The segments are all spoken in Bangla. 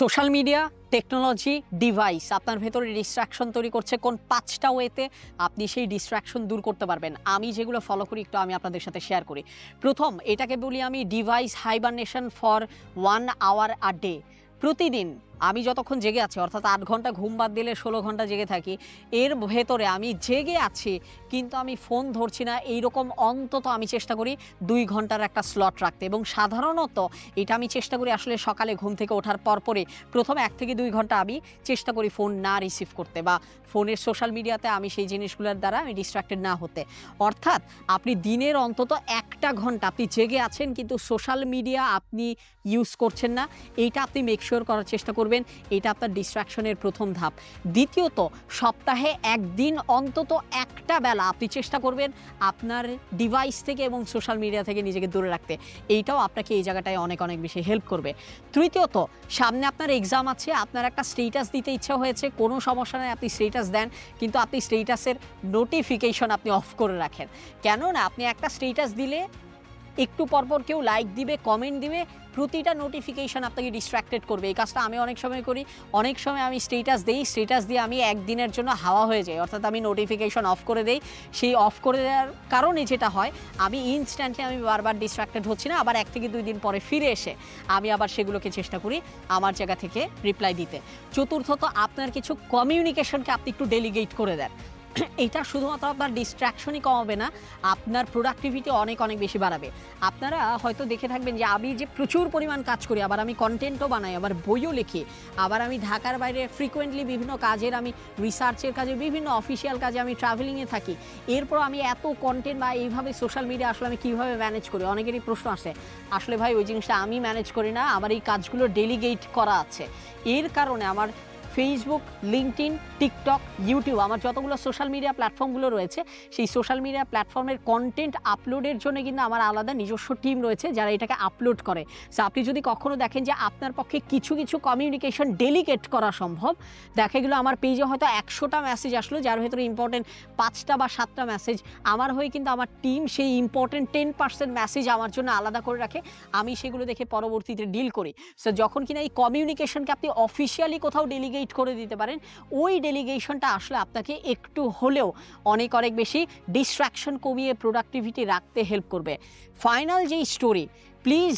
সোশ্যাল মিডিয়া টেকনোলজি ডিভাইস আপনার ভেতরে ডিস্ট্রাকশন তৈরি করছে কোন পাঁচটা ওয়েতে আপনি সেই ডিস্ট্রাকশন দূর করতে পারবেন। আমি যেগুলো ফলো করি, একটু আমি আপনাদের সাথে শেয়ার করি। প্রথম, এটাকে বলি আমি device hibernation for one hour a day প্রতিদিন আমি যতক্ষণ জেগে আছি, অর্থাৎ আট ঘণ্টা ঘুম বাদ দিলে ষোলো ঘণ্টা জেগে থাকি, এর ভেতরে আমি জেগে আছি, কিন্তু আমি ফোন ধরছি না, এইরকম অন্তত আমি চেষ্টা করি দুই ঘণ্টার একটা স্লট রাখতে। এবং সাধারণত এটা আমি চেষ্টা করি আসলে সকালে ঘুম থেকে ওঠার পরপরে প্রথম এক থেকে দুই ঘণ্টা আমি চেষ্টা করি ফোন না রিসিভ করতে বা ফোনের সোশ্যাল মিডিয়াতে আমি সেই জিনিসগুলোর দ্বারা আমি ডিস্ট্রাক্টেড না হতে। অর্থাৎ আপনি দিনের অন্তত একটা ঘণ্টা, আপনি জেগে আছেন কিন্তু সোশ্যাল মিডিয়া আপনি ইউজ করছেন না, এইটা আপনি মেকশিওর করার চেষ্টা করবেন, এটা আপনার ডিস্ট্রাকশনের প্রথম ধাপ। দ্বিতীয়ত, সপ্তাহে একদিন অন্তত একটা বেলা আপনি চেষ্টা করবেন আপনার ডিভাইস থেকে এবং সোশ্যাল মিডিয়া থেকে নিজেকে দূরে রাখতে। এইটাও আপনাকে এই জায়গাটায় অনেক অনেক বেশি হেল্প করবে। তৃতীয়ত, সামনে আপনার এক্সাম আছে, আপনার একটা স্টেটাস দিতে ইচ্ছা হয়েছে, কোনো সমস্যা নেই, আপনি স্টেটাস দেন, কিন্তু আপনি স্টেটাসের নোটিফিকেশন আপনি অফ করে রাখেন। কেননা, আপনি একটা স্টেটাস দিলে একটু পরপর কেউ লাইক দিবে কমেন্ট দিবে, প্রতিটা নোটিফিকেশন আপনাকে ডিস্ট্র্যাক্টেড করবে। এই কাজটা আমি অনেক সময় করি। অনেক সময় আমি স্টেটাস দিই স্টেটাস দিয়ে আমি একদিনের জন্য হাওয়া হয়ে যাই। অর্থাৎ আমি নোটিফিকেশন অফ করে দেই। সেই অফ করে দেওয়ার কারণে যেটা হয়, আমি ইনস্ট্যান্টলি আমি বারবার ডিস্ট্র্যাক্টেড হচ্ছি না, আবার এক থেকে দুই দিন পরে ফিরে এসে আমি আবার সেগুলোকে চেষ্টা করি আমার জায়গা থেকে রিপ্লাই দিতে। চতুর্থত, আপনার কিছু কমিউনিকেশনকে আপনি একটু ডেলিগেট করে দেন। এটা শুধুমাত্র আপনার ডিস্ট্র্যাকশনই কমাবে না, আপনার প্রোডাক্টিভিটি অনেক অনেক বেশি বাড়াবে। আপনারা হয়তো দেখে থাকবেন যে আমি যে প্রচুর পরিমাণ কাজ করি, আবার আমি কন্টেন্টও বানাই, আবার বইও লিখি, আবার আমি ঢাকার বাইরে ফ্রিকোয়েন্টলি বিভিন্ন কাজের, আমি রিসার্চের কাজে, বিভিন্ন অফিসিয়াল কাজে আমি ট্রাভেলিংয়ে থাকি। এরপর আমি এত কন্টেন্ট বা এইভাবে সোশ্যাল মিডিয়া আসলে আমি কীভাবে ম্যানেজ করি? অনেকেরই প্রশ্ন আসে, আসলে ভাই, ওই জিনিসটা আমি ম্যানেজ করি না, আমার এই কাজগুলো ডেলিগেট করা আছে। এর কারণে আমার ফেসবুক লিঙ্কডইন টিকটক ইউটিউব আমার যতগুলো সোশ্যাল মিডিয়া প্ল্যাটফর্মগুলো রয়েছে, সেই সোশ্যাল মিডিয়া প্ল্যাটফর্মের কন্টেন্ট আপলোডের জন্য কিন্তু আমার আলাদা নিজস্ব টিম রয়েছে যারা এটাকে আপলোড করে। সো আপনি যদি কখনও দেখেন যে আপনার পক্ষে কিছু কিছু কমিউনিকেশন ডেলিগেট করা সম্ভব, দেখা গেলো আমার পেজে হয়তো একশোটা মেসেজ আসলো, যার ভেতরে ইম্পর্টেন্ট পাঁচটা বা সাতটা মেসেজ আমার হয়ে কিন্তু আমার টিম সেই ইম্পর্টেন্ট টেন পার্সেন্ট মেসেজ আমার জন্য আলাদা করে রাখে, আমি সেগুলো দেখে পরবর্তীতে ডিল করি। সো যখন কিনা এই কমিউনিকেশনকে আপনি অফিসিয়ালি কোথাও ডেলিগেট করে দিতে পারেন। ওই ডেলিগেশনটা আসলে আপনাকে একটু হলেও অনেক অনেক বেশি ডিস্ট্র্যাকশন কমিয়ে প্রোডাক্টিভিটি রাখতে হেল্প করবে। ফাইনাল যেই স্টোরি প্লিজ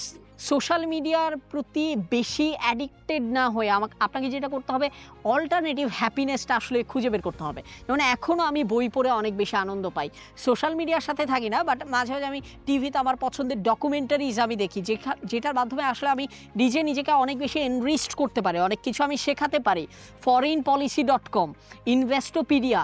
সোশ্যাল মিডিয়ার প্রতি বেশি অ্যাডিক্টেড না হয়ে আমাকে, আপনাকে যেটা করতে হবে অল্টারনেটিভ হ্যাপিনেসটা আসলে খুঁজে বের করতে হবে। যেমন এখনও আমি বই পড়ে অনেক বেশি আনন্দ পাই। সোশ্যাল মিডিয়ার সাথে থাকি না বাট মাঝে মাঝে আমি টিভিতে আমার পছন্দের ডকুমেন্টারিজ আমি দেখি, যেখা, যেটার মাধ্যমে আসলে আমি নিজে নিজেকে অনেক বেশি এনরিস্ট করতে পারি, অনেক কিছু আমি শেখাতে পারি। Foreign Policy dot com Investopedia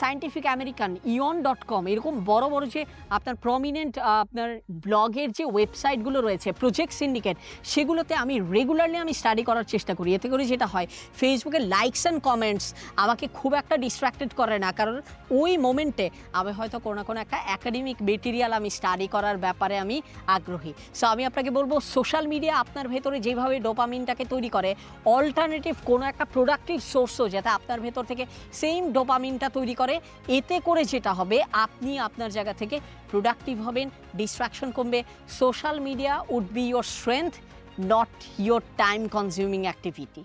Scientific American Aeon dot com এরকম বড় বড় যে আপনার প্রমিনেন্ট আপনার ব্লগের যে ওয়েবসাইটগুলো রয়েছে প্রজেক্ট সিন্ডিকেট সেগুলোতে আমি রেগুলারলি আমি স্টাডি করার চেষ্টা করি। এতে করে যেটা হয় ফেসবুকে লাইকস অ্যান্ড কমেন্টস আমাকে খুব একটা ডিস্ট্র্যাক্টেড করে না। কারণ ওই মোমেন্টে আমি হয়তো কোনো না কোনো একটা একাডেমিক মেটেরিয়াল আমি স্টাডি করার ব্যাপারে আমি আগ্রহী। সো আমি আপনাকে বলব সোশ্যাল মিডিয়া আপনার ভেতরে যেভাবে ডোপামিনটাকে তৈরি করে অল্টারনেটিভ কোনো একটা প্রোডাক্টিভ সোর্সও যাতে আপনার ভেতর থেকে সেম ডোপামিনটা তৈরি করে, এতে করে যেটা হবে, আপনি আপনার জায়গা থেকে প্রোডাক্টিভ হবেন ডিস্ট্রাকশন কমবে। Social media would be your strength not your time consuming activity